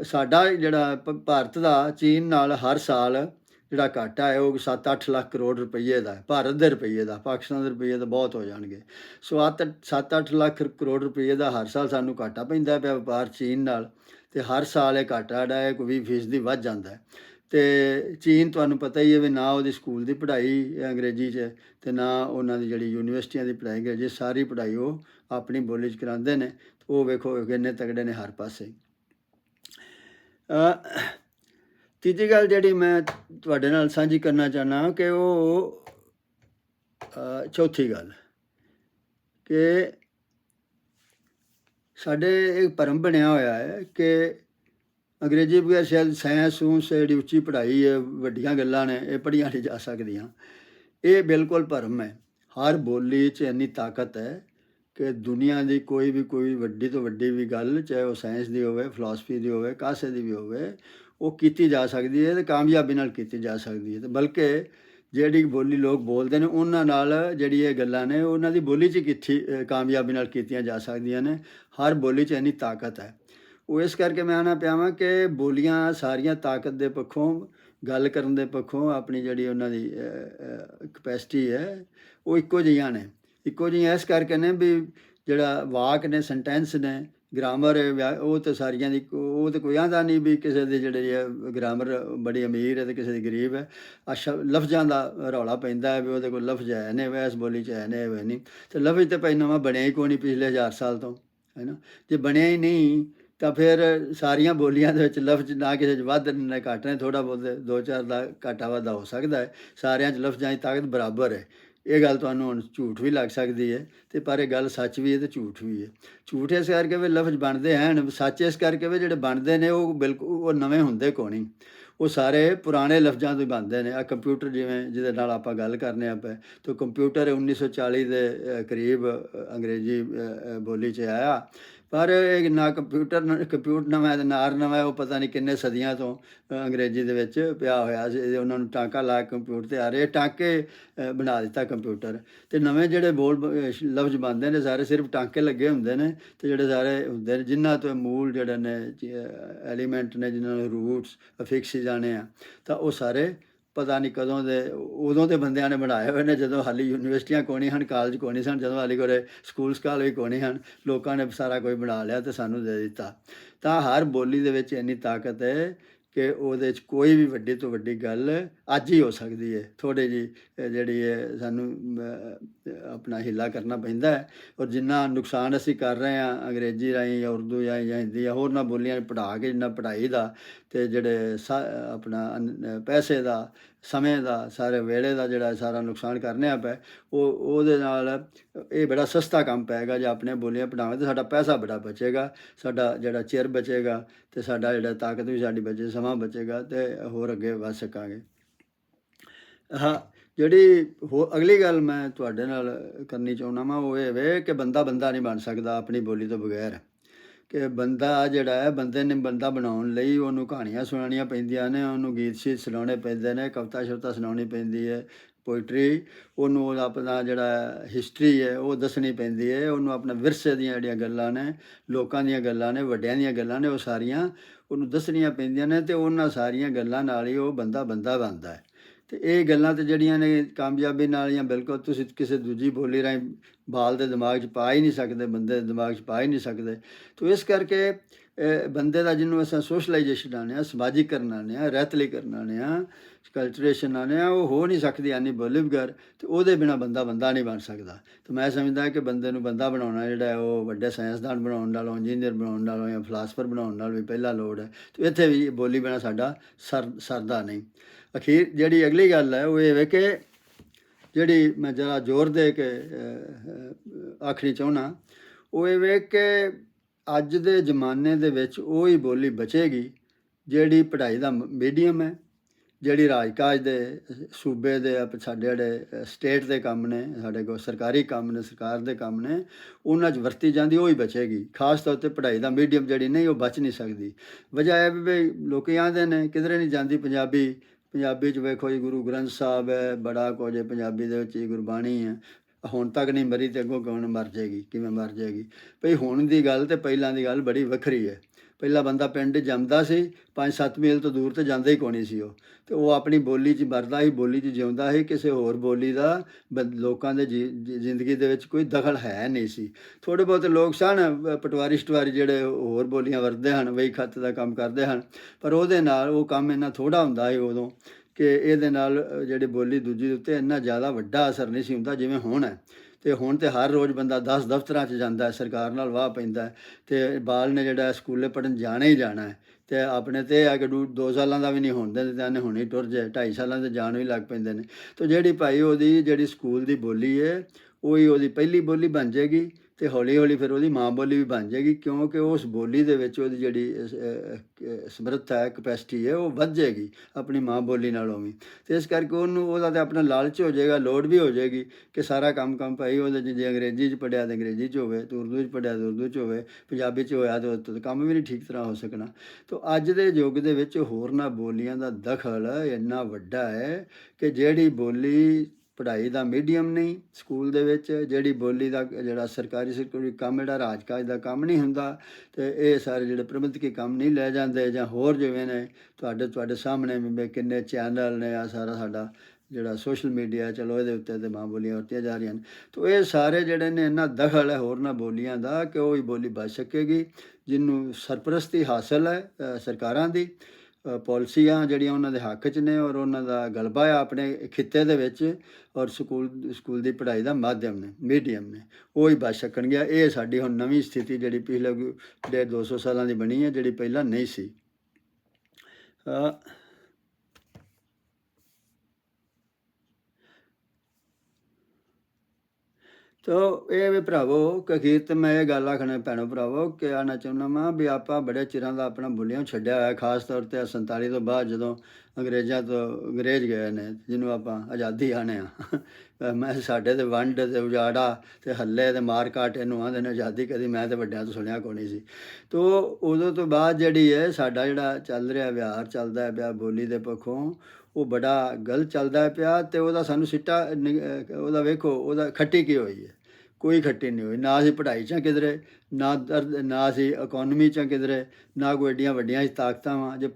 ਸਾਡਾ ਜਿਹੜਾ ਭ- ਭਾਰਤ ਦਾ ਚੀਨ ਨਾਲ ਹਰ ਸਾਲ ਜਿਹੜਾ ਘਾਟਾ ਹੈ, ਉਹ 7-8 ਲੱਖ ਕਰੋੜ ਰੁਪਏ ਦਾ ਹੈ, ਭਾਰਤ ਦੇ ਰੁਪਏ ਦਾ, ਪਾਕਿਸਤਾਨ ਦੇ ਰੁਪਏ ਦਾ ਬਹੁਤ ਹੋ ਜਾਣਗੇ। ਸੋ 7-8 ਲੱਖ ਕਰੋੜ ਰੁਪਏ ਦਾ ਹਰ ਸਾਲ ਸਾਨੂੰ ਘਾਟਾ ਪੈਂਦਾ ਪਿਆ ਵਪਾਰ ਚੀਨ ਨਾਲ ਤੇ ਹਰ ਸਾਲ ਇਹ ਘਾਟਾ ਜਿਹੜਾ ਹੈ, ਕੋਈ 20% ਦੀ ਵੱਧ ਜਾਂਦਾ ਹੈ। ਤੇ ਚੀਨ ਤੁਹਾਨੂੰ ਪਤਾ ਹੀ ਹੈ ਵੀ ਨਾ ਉਹਦੀ ਸਕੂਲ ਦੀ ਪੜ੍ਹਾਈ ਅੰਗਰੇਜ਼ੀ 'ਚ ਤੇ ਨਾ ਉਹਨਾਂ ਦੀ ਜਿਹੜੀ ਯੂਨੀਵਰਸਿਟੀਆਂ ਦੀ ਪੜ੍ਹਾਈ ਅੰਗਰੇਜ਼ੀ ਸਾਰੀ ਪੜ੍ਹਾਈ ਉਹ ਆਪਣੀ ਬੋਲੀ 'ਚ ਕਰਾਉਂਦੇ ਨੇ, ਉਹ ਵੇਖੋ ਕਿੰਨੇ ਤਗੜੇ ਨੇ ਹਰ ਪਾਸੇ। ਤੀਜੀ ਗੱਲ ਜਿਹੜੀ ਮੈਂ ਤੁਹਾਡੇ ਨਾਲ ਸਾਂਝੀ ਕਰਨਾ ਚਾਹਨਾ ਕਿ ਉਹ ਚੌਥੀ ਗੱਲ ਕਿ ਸਾਡੇ ਇੱਕ ਭਰਮ ਬਣਿਆ ਹੋਇਆ ਹੈ ਕਿ ਅੰਗਰੇਜ਼ੀ ਬਗੈਰ ਸ਼ਾਇਦ ਸਾਇੰਸ, ਸੂੰਸ ਜਿਹੜੀ ਉੱਚੀ ਪੜ੍ਹਾਈ ਹੈ, ਵੱਡੀਆਂ ਗੱਲਾਂ ਨੇ, ਇਹ ਪੜ੍ਹੀਆਂ ਨਹੀਂ ਜਾ ਸਕਦੀਆਂ। ਇਹ ਬਿਲਕੁਲ ਭਰਮ ਹੈ। ਹਰ ਬੋਲੀ 'ਚ ਇੰਨੀ ਤਾਕਤ ਹੈ ਕਿ ਦੁਨੀਆ ਦੀ ਕੋਈ ਵੀ ਕੋਈ ਵੱਡੀ ਤੋਂ ਵੱਡੀ ਵੀ ਗੱਲ, ਚਾਹੇ ਉਹ ਸਾਇੰਸ ਦੀ ਹੋਵੇ, ਫਿਲਾਸਫੀ ਦੀ ਹੋਵੇ, ਕਾਸੇ ਦੀ ਵੀ ਹੋਵੇ ਉਹ ਕੀਤੀ ਜਾ ਸਕਦੀ ਹੈ ਤੇ ਕਾਮਯਾਬੀ ਨਾਲ ਕੀਤੀ ਜਾ ਸਕਦੀ ਹੈ। ਤੇ ਬਲਕਿ ਜਿਹੜੀ ਬੋਲੀ ਲੋਕ ਬੋਲਦੇ ਨੇ, ਉਹਨਾਂ ਨਾਲ ਜਿਹੜੀ ਇਹ ਗੱਲਾਂ ਨੇ, ਉਹਨਾਂ ਦੀ ਬੋਲੀ 'ਚ ਕਿੱਥੀ ਕਾਮਯਾਬੀ ਨਾਲ ਕੀਤੀਆਂ ਜਾ ਸਕਦੀਆਂ ਨੇ। ਹਰ ਬੋਲੀ 'ਚ ਇੰਨੀ ਤਾਕਤ ਹੈ। ਉਹ ਇਸ ਕਰਕੇ ਮੈਂ ਆਣਾ ਪਿਆਵਾਂ ਕਿ ਬੋਲੀਆਂ ਸਾਰੀਆਂ ਤਾਕਤ ਦੇ ਪੱਖੋਂ, ਗੱਲ ਕਰਨ ਦੇ ਪੱਖੋਂ ਆਪਣੀ ਜਿਹੜੀ ਉਹਨਾਂ ਦੀ ਕਪੈਸਿਟੀ ਹੈ, ਉਹ ਇੱਕੋ ਜਿਹੀਆਂ ਨੇ। ਇੱਕੋ ਜਿਹੀਆਂ ਇਸ ਕਰਕੇ ਨੇ ਵੀ ਜਿਹੜਾ ਵਾਕ ਨੇ ਸੈਂਟੈਂਸ ਨੇ ਗ੍ਰਾਮਰ ਉਹ ਤਾਂ ਸਾਰੀਆਂ ਦੀ, ਉਹ ਤਾਂ ਕੋਈ ਆਂਦਾ ਨਹੀਂ ਵੀ ਕਿਸੇ ਦੇ ਜਿਹੜੇ ਗ੍ਰਾਮਰ ਬੜੀ ਅਮੀਰ ਹੈ ਤੇ ਕਿਸੇ ਦੇ ਗਰੀਬ ਹੈ। ਅੱਛਾ, ਲਫ਼ਜ਼ਾਂ ਦਾ ਰੌਲਾ ਪੈਂਦਾ ਹੈ ਵੀ ਉਹਦੇ ਕੋਲ ਲਫ਼ਜ਼ ਹੈ ਨੇ ਵੈਸ ਬੋਲੀ ਚ ਹੈ ਨੇ ਵੇ ਨਹੀਂ ਤੇ ਲਫ਼ਜ਼ ਤੇ ਭਾਈ ਨਵਾਂ ਬਣਿਆ ਹੀ ਕੋਈ ਨਹੀਂ ਪਿਛਲੇ 1000 ਸਾਲ ਤੋਂ ਹੈ ਨਾ ਜੇ ਬਣਿਆ ਹੀ ਨਹੀਂ, ਤਾਂ ਫਿਰ ਸਾਰੀਆਂ ਬੋਲੀਆਂ ਦੇ ਵਿੱਚ ਲਫ਼ਜ਼ ਨਾ ਕਿਸੇ 'ਚ ਵੱਧ, ਨਾ ਘੱਟ ਨੇ ਥੋੜਾ ਬਹੁਤ ਦੋ ਚਾਰ ਦਾ ਘਾਟਾ ਵਾਧਾ ਹੋ ਸਕਦਾ ਹੈ। ਸਾਰਿਆਂ 'ਚ ਲਫ਼ਜ਼ਾਂ ਦੀ ਤਾਕਤ ਬਰਾਬਰ ਹੈ। ਇਹ ਗੱਲ ਤੁਹਾਨੂੰ ਹੁਣ ਝੂਠ ਵੀ ਲੱਗ ਸਕਦੀ ਹੈ ਤੇ ਪਰ ਇਹ ਗੱਲ ਸੱਚ ਵੀ ਹੈ ਤੇ ਝੂਠ ਵੀ ਹੈ। ਝੂਠ ਇਸ ਕਰਕੇ ਵੀ ਲਫ਼ਜ਼ ਬਣਦੇ ਹਨ, ਸੱਚ ਇਸ ਕਰਕੇ ਵੀ ਜਿਹੜੇ ਬਣਦੇ ਨੇ ਉਹ ਬਿਲਕੁਲ ਉਹ ਨਵੇਂ ਹੁੰਦੇ ਕੋਣੀ ਉਹ ਸਾਰੇ ਪੁਰਾਣੇ ਲਫ਼ਜ਼ਾਂ ਤੋਂ ਹੀ ਬਣਦੇ ਨੇ। ਆ ਕੰਪਿਊਟਰ ਜਿਵੇਂ ਜਿਹਦੇ ਨਾਲ ਆਪਾਂ ਗੱਲ ਕਰਨੇ ਆਪਾਂ, ਤੇ ਕੰਪਿਊਟਰ 1940 ਦੇ ਕਰੀਬ ਅੰਗਰੇਜ਼ੀ ਬੋਲੀ 'ਚ ਆਇਆ। ਪਰ ਇਹ ਨਾ ਕੰਪਿਊਟਰ ਕੰਪਿਊਟਰ ਨਵਾਂ ਹੈ ਤੇ ਨਾਰ ਨਵਾਂ, ਉਹ ਪਤਾ ਨਹੀਂ ਕਿੰਨੇ ਸਦੀਆਂ ਤੋਂ ਅੰਗਰੇਜ਼ੀ ਦੇ ਵਿੱਚ ਪਿਆ ਹੋਇਆ ਸੀ ਇਹ ਉਹਨਾਂ ਨੂੰ ਟਾਂਕਾ ਲਾ ਕੇ ਕੰਪਿਊਟਰ ਤੇ ਆ ਰਹੇ, ਟਾਂਕੇ ਬਣਾ ਦਿੱਤਾ ਕੰਪਿਊਟਰ ਤੇ ਨਵੇਂ ਜਿਹੜੇ ਬੋਲ ਲਫ਼ਜ਼ ਬਣਦੇ ਨੇ ਸਾਰੇ, ਸਿਰਫ ਟਾਂਕੇ ਲੱਗੇ ਹੁੰਦੇ ਨੇ ਤੇ ਜਿਹੜੇ ਸਾਰੇ ਹੁੰਦੇ ਨੇ, ਜਿਨ੍ਹਾਂ ਤੋਂ ਮੂਲ ਜਿਹੜੇ ਨੇ ਐਲੀਮੈਂਟ ਨੇ, ਜਿਨ੍ਹਾਂ ਨੂੰ ਰੂਟਸ ਅਫਿਕਸ ਜਾਣੇ ਆ, ਤਾਂ ਉਹ ਸਾਰੇ ਪਤਾ ਨਹੀਂ ਕਦੋਂ ਦੇ, ਉਦੋਂ ਦੇ ਬੰਦਿਆਂ ਨੇ ਬਣਾਏ ਹੋਏ ਨੇ, ਜਦੋਂ ਹਾਲੀ ਯੂਨੀਵਰਸਿਟੀਆਂ ਕੋਣੀ ਹਨ, ਕਾਲਜ ਕੋਣੀ ਸਨ, ਜਦੋਂ ਹਾਲੀ ਕੋਲੇ ਸਕੂਲ ਸਕਾਲ ਵੀ ਕੋਣੀ ਹਨ, ਲੋਕਾਂ ਨੇ ਸਾਰਾ ਕੋਈ ਬਣਾ ਲਿਆ ਤੇ ਸਾਨੂੰ ਦੇ ਦਿੱਤਾ। ਤਾਂ ਹਰ ਬੋਲੀ ਦੇ ਵਿੱਚ ਇੰਨੀ ਤਾਕਤ ਹੈ ਕਿ ਉਹਦੇ 'ਚ ਕੋਈ ਵੀ ਵੱਡੀ ਤੋਂ ਵੱਡੀ ਗੱਲ ਅੱਜ ਹੀ ਹੋ ਸਕਦੀ ਹੈ। ਥੋੜੇ ਜੀ ਜਿਹੜੀ ਹੈ, ਸਾਨੂੰ ਆਪਣਾ ਹਿੱਲਾ ਕਰਨਾ ਪੈਂਦਾ ਹੈ। ਔਰ ਜਿੰਨਾ ਨੁਕਸਾਨ ਅਸੀਂ ਕਰ ਰਹੇ ਹਾਂ ਅੰਗਰੇਜ਼ੀ ਰਾਹੀਂ ਜਾਂ ਉਰਦੂ ਜਾਂ ਜਾਂ ਹਿੰਦੀ ਜਾਂ ਹੋਰ ਨਾ ਬੋਲੀਆਂ ਪੜ੍ਹਾ ਕੇ, ਜਿੰਨਾ ਪੜ੍ਹਾਈ ਦਾ ਤੇ ਜਿਹੜੇ ਸਾ- ਆਪਣਾ ਪੈਸੇ ਦਾ, ਸਮੇਂ ਦਾ, ਸਾਰੇ ਵੇਲੇ ਦਾ ਜਿਹੜਾ ਸਾਰਾ ਨੁਕਸਾਨ ਕਰਨੇ ਆ ਪਏ ਉਹ, ਉਹਦੇ ਨਾਲ ਇਹ ਬੜਾ ਸਸਤਾ ਕੰਮ ਪਏਗਾ ਜੇ ਆਪਣੇ ਬੋਲੀਆਂ ਪੜਾਵਾਂ ਤੇ ਸਾਡਾ ਪੈਸਾ ਬੜਾ ਬਚੇਗਾ, ਸਾਡਾ ਜਿਹੜਾ ਚਿਰ ਬਚੇਗਾ ਤੇ ਸਾਡਾ ਜਿਹੜਾ ਤਾਕਤ ਵੀ ਸਾਡੀ ਬਚੇ, ਸਮਾਂ ਬਚੇਗਾ ਤੇ ਹੋਰ ਅੱਗੇ ਵਧ ਸਕਾਂਗੇ। ਹਾਂ, ਜਿਹੜੀ ਹੋ, ਅਗਲੀ ਗੱਲ ਮੈਂ ਤੁਹਾਡੇ ਨਾਲ ਕਰਨੀ ਚਾਹੁੰਦਾ ਮੈਂ ਉਹ ਇਹ ਵੇ ਕਿ ਬੰਦਾ ਬੰਦਾ ਨਹੀਂ ਬਣ ਸਕਦਾ ਆਪਣੀ ਬੋਲੀ ਤੋਂ ਬਗੈਰ। ਕਿ ਬੰਦਾ ਜਿਹੜਾ ਹੈ, ਬੰਦੇ ਨੇ ਬੰਦਾ ਬਣਾਉਣ ਲਈ ਉਹਨੂੰ ਕਹਾਣੀਆਂ ਸੁਣਾਉਣੀਆਂ ਪੈਂਦੀਆਂ ਨੇ, ਉਹਨੂੰ ਗੀਤ ਸ਼ੀਤ ਸੁਣਾਉਣੇ ਪੈਂਦੇ ਨੇ, ਕਵਿਤਾ ਸ਼ਬਤਾ ਸੁਣਾਉਣੀ ਪੈਂਦੀ ਹੈ, ਪੋਇਟਰੀ, ਉਹਨੂੰ ਉਹਦਾ ਆਪਣਾ ਜਿਹੜਾ ਹਿਸਟਰੀ ਹੈ, ਉਹ ਦੱਸਣੀ ਪੈਂਦੀ ਹੈ, ਉਹਨੂੰ ਆਪਣਾ ਵਿਰਸੇ ਦੀਆਂ ਜਿਹੜੀਆਂ ਗੱਲਾਂ ਨੇ, ਲੋਕਾਂ ਦੀਆਂ ਗੱਲਾਂ ਨੇ, ਵੱਡਿਆਂ ਦੀਆਂ ਗੱਲਾਂ ਨੇ, ਉਹ ਸਾਰੀਆਂ ਉਹਨੂੰ ਦੱਸਣੀਆਂ ਪੈਂਦੀਆਂ ਨੇ ਤੇ ਉਹਨਾਂ ਸਾਰੀਆਂ ਗੱਲਾਂ ਨਾਲ ਹੀ ਉਹ ਬੰਦਾ ਬੰਦਾ ਬਣਦਾ ਹੈ। ਤੇ ਇਹ ਗੱਲਾਂ ਤੇ ਜਿਹੜੀਆਂ ਨੇ ਕਾਮਯਾਬੀ ਨਾਲ ਜਾਂ ਬਿਲਕੁਲ ਤੁਸੀਂ ਕਿਸੇ ਦੂਜੀ ਬੋਲੀ ਰਾਹੀਂ ਬਾਲ ਦੇ ਦਿਮਾਗ 'ਚ ਪਾ ਹੀ ਨਹੀਂ ਸਕਦੇ, ਬੰਦੇ ਦੇ ਦਿਮਾਗ 'ਚ ਪਾ ਹੀ ਨਹੀਂ ਸਕਦੇ। ਤੋ ਇਸ ਕਰਕੇ ਬੰਦੇ ਦਾ ਜਿਹਨੂੰ ਅਸੀਂ ਸੋਸ਼ਲਾਈਜੇਸ਼ਨ ਆਨੇ ਆ ਸਮਾਜੀਕਰਨ ਆਨੇ ਆ ਰਹਿਤਲੀਕਰਨ ਆਨੇ ਆ ਕਲਚਰੇਸ਼ਨ ਆਨੇ ਆ ਉਹ ਹੋ ਨਹੀਂ ਸਕਦੀ ਆਨੀ ਬੋਲੀ ਬਗੈਰ, ਤੇ ਉਹਦੇ ਬਿਨਾ ਬੰਦਾ ਬੰਦਾ ਨਹੀਂ ਬਣ ਸਕਦਾ। ਤੇ ਮੈਂ ਸਮਝਦਾ ਕਿ ਬੰਦੇ ਨੂੰ ਬੰਦਾ ਬਣਾਉਣਾ ਜਿਹੜਾ ਉਹ ਵੱਡੇ ਸਾਇੰਸਦਾਨ ਬਣਾਉਣ ਨਾਲੋਂ ਇੰਜੀਨੀਅਰ ਬਣਾਉਣ ਨਾਲੋਂ ਜਾਂ ਫਲਾਸਫਰ ਬਣਾਉਣ ਨਾਲ ਵੀ ਪਹਿਲਾ ਲੋੜ ਹੈ। ਤੇ ਇੱਥੇ ਵੀ ਬੋਲੀ ਬਿਨਾ ਸਾਡਾ ਸਰ, ਸਰਦਾ ਨਹੀਂ। ਅਖੀਰ ਜਿਹੜੀ ਅਗਲੀ ਗੱਲ ਹੈ ਉਹ ਇਹ ਵੇ ਕਿ ਜਿਹੜੀ ਮੈਂ ਜਰਾ ਜ਼ੋਰ ਦੇ ਕੇ ਅਹ, ਅਹ, ਆਖਣੀ ਚਾਹੁੰਦਾ ਉਹ ਇਹ ਵੇ ਕਿ ਅੱਜ ਦੇ ਜ਼ਮਾਨੇ ਦੇ ਵਿੱਚ ਉਹ ਹੀ ਬੋਲੀ ਬਚੇਗੀ ਜਿਹੜੀ ਪੜ੍ਹਾਈ ਦਾ ਮੀਡੀਅਮ ਹੈ ਜਿਹੜੀ ਰਾਜਕਾਜ ਦੇ ਸੂਬੇ ਦੇ ਸਾਡੇ ਜਿਹੜੇ ਸਟੇਟ ਦੇ ਕੰਮ ਨੇ ਸਾਡੇ ਕੋਲ ਸਰਕਾਰੀ ਕੰਮ ਨੇ ਸਰਕਾਰ ਦੇ ਕੰਮ ਨੇ ਉਹਨਾਂ 'ਚ ਵਰਤੀ ਜਾਂਦੀ ਉਹ ਹੀ ਬਚੇਗੀ। ਖਾਸ ਤੌਰ ਤੇ ਪੜ੍ਹਾਈ ਦਾ ਮੀਡੀਅਮ ਜਿਹੜੀ ਨਹੀਂ ਉਹ ਬਚ ਨਹੀਂ ਸਕਦੀ। ਵਜ੍ਹਾ ਇਹ ਵੀ ਵੀ ਲੋਕੀ ਆਂਦੇ ਨੇ ਕਿਧਰੇ ਨਹੀਂ ਜਾਂਦੀ ਪੰਜਾਬੀ ਪੰਜਾਬੀ 'ਚ ਵੇਖੋ ਜੀ, ਗੁਰੂ ਗ੍ਰੰਥ ਸਾਹਿਬ ਹੈ, ਬੜਾ ਕੁਝ ਪੰਜਾਬੀ ਦੇ ਵਿੱਚ ਹੀ ਗੁਰਬਾਣੀ ਹੈ। ਹੁਣ ਤੱਕ ਨਹੀਂ ਮਰੀ ਤੇ ਅੱਗੋਂ ਕੌਣ ਮਰ ਜਾਏਗੀ, ਕਿਵੇਂ ਮਰ ਜਾਏਗੀ? ਭਈ ਹੁਣ ਦੀ ਗੱਲ ਤੇ ਪਹਿਲਾਂ ਦੀ ਗੱਲ ਬੜੀ ਵੱਖਰੀ ਹੈ। ਪਹਿਲਾ ਬੰਦਾ ਪਿੰਡ ਜੰਮਦਾ ਸੀ 5-7 ਮੀਲ ਤੋਂ ਦੂਰ ਤੇ ਜਾਂਦਾ ਹੀ ਕੋਣੀ ਸੀ ਉਹ। ਤੇ ਉਹ ਆਪਣੀ ਬੋਲੀ 'ਚ ਵਰਦਾ ਸੀ, ਬੋਲੀ 'ਚ ਜਿਉਂਦਾ ਸੀ, ਕਿਸੇ ਹੋਰ ਬੋਲੀ ਦਾ ਬੰ- ਲੋਕਾਂ ਦੇ ਜੀ- ਜ਼ਿੰਦਗੀ ਦੇ ਵਿੱਚ ਕੋਈ ਦਖਲ ਹੈ ਨਹੀਂ ਸੀ। ਥੋੜੇ ਬਹੁਤ ਲੋਕ ਸਨ ਪਟਵਾਰੀ ਸਟਵਾਰੀ ਜਿਹੜੇ ਹੋਰ ਬੋਲੀਆਂ ਵਰਦੇ ਹਨ, ਵਹੀ ਖੱਤ ਦਾ ਕੰਮ ਕਰਦੇ ਹਨ, ਪਰ ਉਹਦੇ ਨਾਲ ਉਹ ਕੰਮ ਇੰਨਾ ਥੋੜਾ ਹੁੰਦਾ ਸੀ ਉਦੋਂ ਕਿ ਇਹਦੇ ਨਾਲ ਜਿਹੜੀ ਬੋਲੀ ਦੂਜੀ ਦੇ ਉੱਤੇ ਇੰਨਾ ਜ਼ਿਆਦਾ ਵੱਡਾ ਅਸਰ ਨਹੀਂ ਸੀ ਹੁੰਦਾ ਜਿਵੇਂ ਹੁਣ ਹੈ। ਤੇ ਹੁਣ ਤੇ ਹਰ ਰੋਜ਼ ਬੰਦਾ 10 ਦਫ਼ਤਰਾਂ 'ਚ ਜਾਂਦਾ ਹੈ, ਸਰਕਾਰ ਨਾਲ ਵਾਹ ਪੈਂਦਾ ਹੈ ਤੇ ਬਾਲ ਨੇ ਜਿਹੜਾ ਸਕੂਲੇ ਪੜਨ ਜਾਣਾ ਹੀ ਜਾਣਾ ਹੈ ਤੇ ਆਪਣੇ ਤੇ ਇਹ ਆ ਕਿ ਡੂ- ਦੋ ਸਾਲਾਂ ਦਾ ਵੀ ਨਹੀਂ ਹੋਣ ਦਿੰਦੇ, ਤਾਂ ਇਹਨੇ ਹੁਣੇ ਟੁਰ ਜਾਏ, ਢਾਈ ਸਾਲਾਂ ਦੇ ਜਾਣ ਵੀ ਲੱਗ ਪੈਂਦੇ ਨੇ। ਤੇ ਜਿਹੜੀ ਭਾਈ ਉਹਦੀ ਜਿਹੜੀ ਸਕੂਲ ਦੀ ਬੋਲੀ ਹੈ, ਉਹੀ ਉਹਦੀ ਪਹਿਲੀ ਬੋਲੀ ਬਣ ਜਾਏਗੀ। ਤੇ ਹੌਲੀ ਹੌਲੀ ਫਿਰ ਉਹਦੀ ਮਾਂ ਬੋਲੀ ਵੀ ਬਣ ਜਾਏਗੀ, ਕਿਉਂਕਿ ਉਸ ਬੋਲੀ ਦੇ ਵਿੱਚ ਉਹਦੀ ਜਿਹੜੀ ਸਮਰੱਥਾ ਹੈ ਕਪੈਸਿਟੀ ਹੈ, ਉਹ ਵੱਧ ਜਾਏਗੀ ਆਪਣੀ ਮਾਂ ਬੋਲੀ ਨਾਲੋਂ ਵੀ। ਤੇ ਇਸ ਕਰਕੇ ਉਹਨੂੰ, ਉਹਦਾ ਤੇ ਆਪਣਾ ਲਾਲਚ ਹੋ ਜਾਏਗਾ, ਲੋੜ ਵੀ ਹੋ ਜਾਏਗੀ ਕਿ ਸਾਰਾ ਕੰਮ ਕੰਮ ਭਾਈ ਉਹਦੇ 'ਚ, ਜੇ ਅੰਗਰੇਜ਼ੀ 'ਚ ਪੜਿਆ ਤੇ ਅੰਗਰੇਜ਼ੀ 'ਚ ਹੋਵੇ, ਤੇ ਉਰਦੂ 'ਚ ਪੜਿਆ ਤੇ ਉਰਦੂ 'ਚ ਹੋਵੇ, ਪੰਜਾਬੀ 'ਚ ਹੋਇਆ ਤੇ ਉਹ ਤੋਂ ਕੰਮ ਵੀ ਨਹੀਂ ਠੀਕ ਤਰ੍ਹਾਂ ਹੋ ਸਕਣਾ। ਤੋ ਅੱਜ ਦੇ ਯੁੱਗ ਦੇ ਵਿੱਚ ਹੋਰਨਾਂ ਬੋਲੀਆਂ ਦਾ ਦਖਲ ਇੰਨਾ ਵੱਡਾ ਹੈ ਕਿ ਜਿਹੜੀ ਬੋਲੀ ਪੜ੍ਹਾਈ ਦਾ ਮੀਡੀਅਮ ਨਹੀਂ, ਸਕੂਲ ਦੇ ਵਿੱਚ ਜਿਹੜੀ ਬੋਲੀ ਦਾ ਜਿਹੜਾ ਸਰਕਾਰੀ ਸਰਕਾਰੀ ਕੰਮ, ਜਿਹੜਾ ਰਾਜਕਾਜ ਦਾ ਕੰਮ ਨਹੀਂ ਹੁੰਦਾ ਤੇ ਇਹ ਸਾਰੇ ਜਿਹੜੇ ਪ੍ਰਬੰਧਕੀ ਕੰਮ ਨਹੀਂ ਲੈ ਜਾਂਦੇ ਜਾਂ ਹੋਰ ਜਿਵੇਂ ਨੇ, ਤੁਹਾਡੇ ਤੁਹਾਡੇ ਸਾਹਮਣੇ ਵੀ ਕਿੰਨੇ ਚੈਨਲ ਨੇ ਆ ਸਾਰਾ ਸਾਡਾ ਜਿਹੜਾ ਸੋਸ਼ਲ ਮੀਡੀਆ, ਚਲੋ ਇਹਦੇ ਉੱਤੇ ਤੇ ਮਾਂ ਬੋਲੀਆਂ ਵਰਤੀਆਂ ਜਾ ਰਹੀਆਂ ਨੇ। ਤੋ ਇਹ ਸਾਰੇ ਜਿਹੜੇ ਨੇ ਇੰਨਾ ਦਖਲ ਹੈ ਹੋਰਨਾਂ ਬੋਲੀਆਂ ਦਾ ਕਿ ਉਹ ਹੀ ਬੋਲੀ ਬਚ ਸਕੇਗੀ ਜਿਹਨੂੰ ਸਰਪ੍ਰਸਤੀ ਹਾਸਲ ਹੈ ਸਰਕਾਰਾਂ ਦੀ। ਪਾਲਿਸੀਆਂ ਜਿਹੜੀਆਂ ਉਹਨਾਂ ਦੇ ਹੱਕ 'ਚ ਨੇ ਔਰ ਉਹਨਾਂ ਦਾ ਗਲਬਾ ਆ ਆਪਣੇ ਖਿੱਤੇ ਦੇ ਵਿੱਚ ਔਰ ਸਕੂਲ ਸਕੂਲ ਦੀ ਪੜ੍ਹਾਈ ਦਾ ਮਾਧਿਅਮ ਨੇ, ਮੀਡੀਅਮ ਨੇ। ਉਹ ਹੀ ਬਚ ਸਕਣਗੇ ਇਹ ਸਾਡੀ ਹੁਣ ਨਵੀਂ ਸਥਿਤੀ ਜਿਹੜੀ ਪਿਛਲੇ ਡੇਢ 200 ਸਾਲਾਂ ਦੀ ਬਣੀ ਹੈ, ਜਿਹੜੀ ਪਹਿਲਾਂ ਨਹੀਂ ਸੀ। ਤੋ ਇਹ ਵੀ ਭਰਾਵੋ ਕਖੀਰ ਤੇ ਮੈਂ ਇਹ ਗੱਲ ਆਖਣਾ ਭੈਣੋ ਭਰਾਵੋ ਕਿ ਆਣਾ ਚਾਹੁੰਦਾ ਮੈਂ ਵੀ ਆਪਾਂ ਬੜੇ ਚਿਰਾਂ ਦਾ ਆਪਣਾ ਬੁੱਲਿਆਂ ਛੱਡਿਆ ਹੋਇਆ, ਖਾਸ ਤੌਰ ਤੇ 47 ਤੋਂ ਬਾਅਦ ਜਦੋਂ ਅੰਗਰੇਜ਼ਾਂ ਤੋਂ ਅੰਗਰੇਜ਼ ਗਏ ਨੇ, ਜਿਹਨੂੰ ਆਪਾਂ ਆਜ਼ਾਦੀ ਆਣੇ ਆ। ਮੈਂ ਸਾਡੇ ਤੇ ਵੰਡ ਤੇ ਉਜਾੜਾ ਤੇ ਹੱਲੇ ਤੇ ਮਾਰ ਕਾਟ ਇਹਨੂੰ ਆਂਦੇ ਨੇ ਆਜ਼ਾਦੀ, ਕਦੀ ਮੈਂ ਤੇ ਵੱਡਿਆਂ ਤੋਂ ਸੁਣਿਆ ਕੋਈ ਨਹੀਂ ਸੀ। ਤੋ ਉਦੋਂ ਤੋਂ ਬਾਅਦ ਜਿਹੜੀ ਹੈ ਸਾਡਾ ਜਿਹੜਾ ਚੱਲ ਰਿਹਾ, ਵਿਹਾਰ ਚੱਲਦਾ ਹੈ ਪਿਆ ਬੋਲੀ ਦੇ ਪੱਖੋਂ ਉਹ ਬੜਾ ਗਲਤ ਚੱਲਦਾ ਪਿਆ ਤੇ ਉਹਦਾ ਸਾਨੂੰ ਸਿੱਟਾ, ਨਿ- ਉਹਦਾ ਵੇਖੋ, ਉਹਦਾ ਖੱਟੀ ਕੀ ਹੋਈ ਹੈ? ਕੋਈ ਖੱਟੀ ਨਹੀਂ ਹੋਈ, ਨਾ ਅਸੀਂ ਪੜ੍ਹਾਈ 'ਚ ਕਿਧਰੇ, ਨਾ ਦਰ- ਨਾ ਅਸੀਂ ਇਕਨੋਮੀ 'ਚ ਕਿਧਰੇ, ਨਾ ਕੋਈ ਏਡੀਆਂ ਵੱਡੀਆਂ ਤਾਕਤਾਂ ਵਾਂ। ਜੇ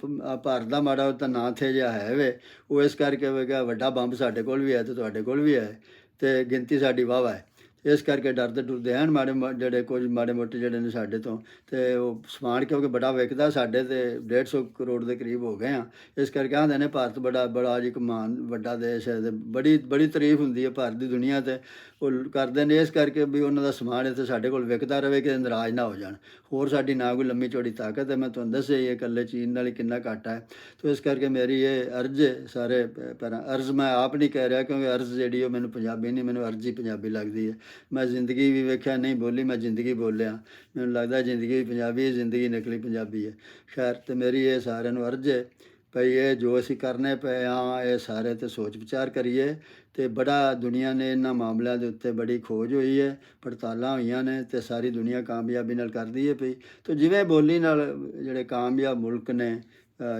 ਭਾਰਤ ਦਾ ਮਾੜਾ ਉਹ ਤਾਂ ਨਾ ਥੇ ਜਿਹਾ ਹੈ ਵੇ, ਉਹ ਇਸ ਕਰਕੇ ਹੋਵੇਗਾ ਵੱਡਾ ਬੰਬ ਸਾਡੇ ਕੋਲ ਵੀ ਹੈ ਤੇ ਤੁਹਾਡੇ ਕੋਲ ਵੀ ਹੈ ਤੇ ਗਿਣਤੀ ਸਾਡੀ ਵਾਹਵਾ ਹੈ। ਇਸ ਕਰਕੇ ਡਰਦੇ ਡੁਰਦੇ ਹਨ ਮਾੜੇ ਮੋ- ਜਿਹੜੇ ਕੁਝ ਮਾੜੇ ਮੋਟੇ ਜਿਹੜੇ ਨੇ ਸਾਡੇ ਤੋਂ ਤੇ ਉਹ ਸਮਾਨ ਕਿਉਂਕਿ ਬੜਾ ਵਿਕਦਾ ਸਾਡੇ ਤੇ 150 ਕਰੋੜ ਦੇ ਕਰੀਬ ਹੋ ਗਏ ਆ। ਇਸ ਕਰਕੇ ਆਂਦੇ ਨੇ ਭਾਰਤ ਬੜਾ ਬੜਾ ਜੀ ਕਮਾਨ ਵੱਡਾ ਦੇਸ਼ ਹੈ ਤੇ ਬੜੀ ਬੜੀ ਤਾਰੀਫ ਹੁੰਦੀ ਹੈ ਭਾਰਤ ਦੀ ਦੁਨੀਆ ਤੇ। ਉਹ ਕਰਦੇ ਨੇ ਇਸ ਕਰਕੇ ਵੀ ਉਹਨਾਂ ਦਾ ਸਮਾਨ ਇੱਥੇ ਸਾਡੇ ਕੋਲ ਵਿਕਦਾ ਰਵੇ ਕਿ ਨਾਰਾਜ਼ ਨਾ ਹੋ ਜਾਣ। ਹੋਰ ਸਾਡੀ ਨਾ ਕੋਈ ਲੰਮੀ ਚੌੜੀ ਤਾਕਤ ਹੈ, ਮੈਂ ਤੁਹਾਨੂੰ ਦੱਸਿਆ ਹੀ ਹੈ, ਇਕੱਲੇ ਚੀਨ ਨਾਲ ਹੀ ਕਿੰਨਾ ਘੱਟ ਹੈ। ਤੋ ਇਸ ਕਰਕੇ ਮੇਰੀ ਇਹ ਅਰਜ਼ ਹੈ, ਸਾਰੇ ਪਹਿਲਾਂ ਅਰਜ਼ ਮੈਂ ਆਪ ਨਹੀਂ ਕਹਿ ਰਿਹਾ, ਕਿਉਂਕਿ ਅਰਜ਼ ਜਿਹੜੀ ਉਹ ਮੈਨੂੰ ਪੰਜਾਬੀ ਨਹੀਂ, ਮੈਨੂੰ ਅਰਜ਼ੀ ਪੰਜਾਬੀ ਲੱਗਦੀ ਹੈ। ਮੈਂ ਜ਼ਿੰਦਗੀ ਵੀ ਵੇਖਿਆ, ਨਹੀਂ ਬੋਲੀ, ਮੈਂ ਜ਼ਿੰਦਗੀ ਬੋਲਿਆ। ਮੈਨੂੰ ਲੱਗਦਾ ਜ਼ਿੰਦਗੀ ਪੰਜਾਬੀ ਹੈ, ਜ਼ਿੰਦਗੀ ਨਕਲੀ ਪੰਜਾਬੀ ਹੈ। ਖੈਰ, ਤੇ ਮੇਰੀ ਇਹ ਸਾਰਿਆਂ ਨੂੰ ਅਰਜ਼ ਹੈ, ਭਈ ਇਹ ਜੋ ਅਸੀਂ ਕਰਨੇ ਪਏ ਆ ਇਹ ਸਾਰੇ ਤੇ ਸੋਚ ਵਿਚਾਰ ਕਰੀਏ। ਤੇ ਬੜਾ ਦੁਨੀਆ ਨੇ ਇਹਨਾਂ ਮਾਮਲਿਆਂ ਦੇ ਉੱਤੇ ਬੜੀ ਖੋਜ ਹੋਈ ਹੈ, ਪੜਤਾਲਾਂ ਹੋਈਆਂ ਨੇ ਤੇ ਸਾਰੀ ਦੁਨੀਆ ਕਾਮਯਾਬੀ ਨਾਲ ਕਰਦੀ ਹੈ ਪਈ। ਤੇ ਜਿਵੇਂ ਬੋਲੀ ਨਾਲ ਜਿਹੜੇ ਕਾਮਯਾਬ ਮੁਲਕ ਨੇ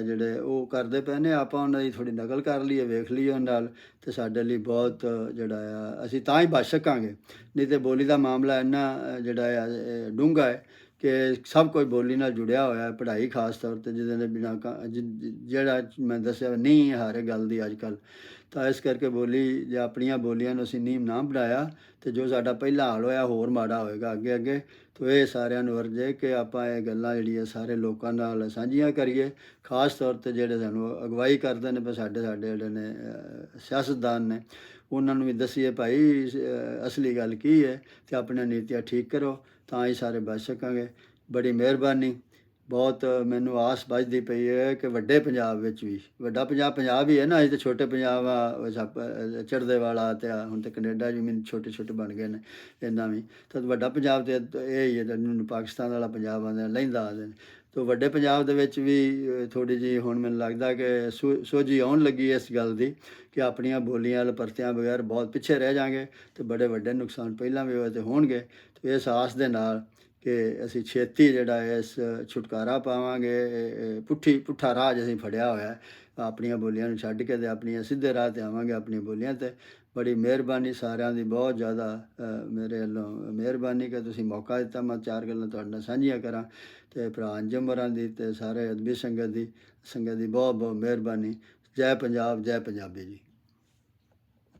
ਜਿਹੜੇ ਉਹ ਕਰਦੇ ਪਏ ਨੇ, ਆਪਾਂ ਉਹਨਾਂ ਦੀ ਥੋੜੀ ਨਕਲ ਕਰ ਲਈਏ, ਵੇਖ ਲਈਏ ਉਹਨਾਂ ਨਾਲ ਤੇ ਸਾਡੇ ਲਈ ਬਹੁਤ ਜਿਹੜਾ ਆ, ਅਸੀਂ ਤਾਂ ਹੀ ਬਚ ਸਕਾਂਗੇ। ਨਹੀਂ ਤੇ ਬੋਲੀ ਦਾ ਮਾਮਲਾ ਇੰਨਾ ਜਿਹੜਾ ਆ ਡੂੰਘਾ ਹੈ ਕਿ ਸਭ ਕੁਝ ਬੋਲੀ ਨਾਲ ਜੁੜਿਆ ਹੋਇਆ ਹੈ, ਪੜ੍ਹਾਈ ਖਾਸ ਤੌਰ ਤੇ ਜਿਹਦੇ ਨੇ ਬਿਨਾ ਜਿਹੜਾ ਮੈਂ ਦੱਸਿਆ, ਨਹੀਂ ਹਾਰੇ ਗੱਲ ਦੀ ਅੱਜ ਕੱਲ ਤਾਂ ਇਸ ਕਰਕੇ ਬੋਲੀ, ਜਾਂ ਆਪਣੀਆਂ ਬੋਲੀਆਂ ਨੂੰ ਅਸੀਂ ਨੀਮ ਨਾ ਬਣਾਇਆ, ਤੇ ਜੋ ਸਾਡਾ ਪਹਿਲਾ ਹਾਲ ਹੋਇਆ, ਹੋਰ ਮਾੜਾ ਹੋਏਗਾ ਅੱਗੇ ਅੱਗੇ। ਤੋ ਇਹ ਸਾਰਿਆਂ ਨੂੰ ਅਰਜ਼ ਕਿ ਆਪਾਂ ਇਹ ਗੱਲਾਂ ਜਿਹੜੀਆਂ ਸਾਰੇ ਲੋਕਾਂ ਨਾਲ ਸਾਂਝੀਆਂ ਕਰੀਏ। ਖਾਸ ਤੌਰ ਤੇ ਜਿਹੜੇ ਸਾਨੂੰ ਅਗਵਾਈ ਕਰਦੇ ਨੇ ਪਰ ਸਾਡੇ ਸਾਡੇ ਜਿਹੜੇ ਨੇ ਸਿਆਸਤਦਾਨ ਨੇ, ਉਹਨਾਂ ਨੂੰ ਵੀ ਦਸੀਏ ਭਾਈ ਅਸਲੀ ਗੱਲ ਕੀ ਹੈ, ਤੇ ਆਪਣੀਆਂ ਨੀਤੀਆਂ ਠੀਕ ਕਰੋ, ਤਾਂ ਹੀ ਸਾਰੇ ਬਚ ਸਕਾਂਗੇ। ਬੜੀ ਮਿਹਰਬਾਨੀ। ਬਹੁਤ ਮੈਨੂੰ ਆਸ ਵੱਜਦੀ ਪਈ ਹੈ ਕਿ ਵੱਡੇ ਪੰਜਾਬ ਵਿੱਚ ਵੀ, ਵੱਡਾ ਪੰਜਾਬ ਪੰਜਾਬ ਹੀ ਹੈ ਨਾ ਇਹ ਤਾਂ ਛੋਟੇ ਪੰਜਾਬ ਆ ਚੜਦੇ ਵਾਲਾ ਤੇ ਆਹ ਹੁਣ ਤੇ ਕੈਨੇਡਾ ਵੀ ਮੈਨੂੰ ਛੋਟੇ ਛੋਟੇ ਬਣ ਗਏ ਨੇ ਇੰਨਾ ਵੀ। ਤਾਂ ਵੱਡਾ ਪੰਜਾਬ ਤੇ ਇਹ ਹੀ ਹੈ ਜਿਹਨੂੰ ਪਾਕਿਸਤਾਨ ਵਾਲਾ ਪੰਜਾਬ ਆਂਦੇ ਨੇ ਲਹਿੰਦਾ ਆਂਦੇ ਨੇ। ਤੋ ਵੱਡੇ ਪੰਜਾਬ ਦੇ ਵਿੱਚ ਵੀ ਥੋੜੀ ਜੀ ਹੁਣ ਮੈਨੂੰ ਲੱਗਦਾ ਕਿ ਸੋ- ਸੋਝੀ ਆਉਣ ਲੱਗੀ ਇਸ ਗੱਲ ਦੀ ਕਿ ਆਪਣੀਆਂ ਬੋਲੀਆਂ ਵਾਲ ਪਰਤਿਆਂ ਬਗੈਰ ਬਹੁਤ ਪਿੱਛੇ ਰਹਿ ਜਾਾਂਗੇ ਤੇ ਬੜੇ ਵੱਡੇ ਨੁਕਸਾਨ ਪਹਿਲਾਂ ਵੀ ਹੋਏ ਤੇ ਹੋਣਗੇ। ਤੇ ਇਸ ਆਸ ਦੇ ਨਾਲ ਕਿ ਅਸੀਂ ਛੇਤੀ ਜਿਹੜਾ ਇਸ ਛੁਟਕਾਰਾ ਪਾਵਾਂਗੇ ਪੁੱਠੀ, ਪੁੱਠਾ ਰਾਜ ਅਸੀਂ ਫੜਿਆ ਹੋਇਆ ਆਪਣੀਆਂ ਬੋਲੀਆਂ ਨੂੰ ਛੱਡ ਕੇ ਤੇ ਆਪਣੀਆਂ ਸਿੱਧੇ ਰਾਹ ਤੇ ਆਵਾਂਗੇ ਆਪਣੀਆਂ ਬੋਲੀਆਂ ਤੇ। ਬੜੀ ਮਿਹਰਬਾਨੀ ਸਾਰਿਆਂ ਦੀ, ਬਹੁਤ ਜ਼ਿਆਦਾ ਮੇਰੇ ਵੱਲੋਂ ਮਿਹਰਬਾਨੀ ਕਿ ਤੁਸੀਂ ਮੌਕਾ ਦਿੱਤਾ। ਮੈਂ ਚਾਰ ਗੱਲਾਂ ਤੁਹਾਡੇ ਨਾਲ ਸਾਂਝੀਆਂ ਕਰਾਂ। ਤੇ ਭਰਾ ਅੰਜਮ ਹੋਰਾਂ ਦੀ ਤੇ ਸਾਰੇ ਅਦਬੀ ਸੰਗਤ ਦੀ ਸੰਗਤ ਦੀ ਬਹੁਤ ਬਹੁਤ ਮਿਹਰਬਾਨੀ। ਜੈ ਪੰਜਾਬ, ਜੈ ਪੰਜਾਬੀ ਜੀ।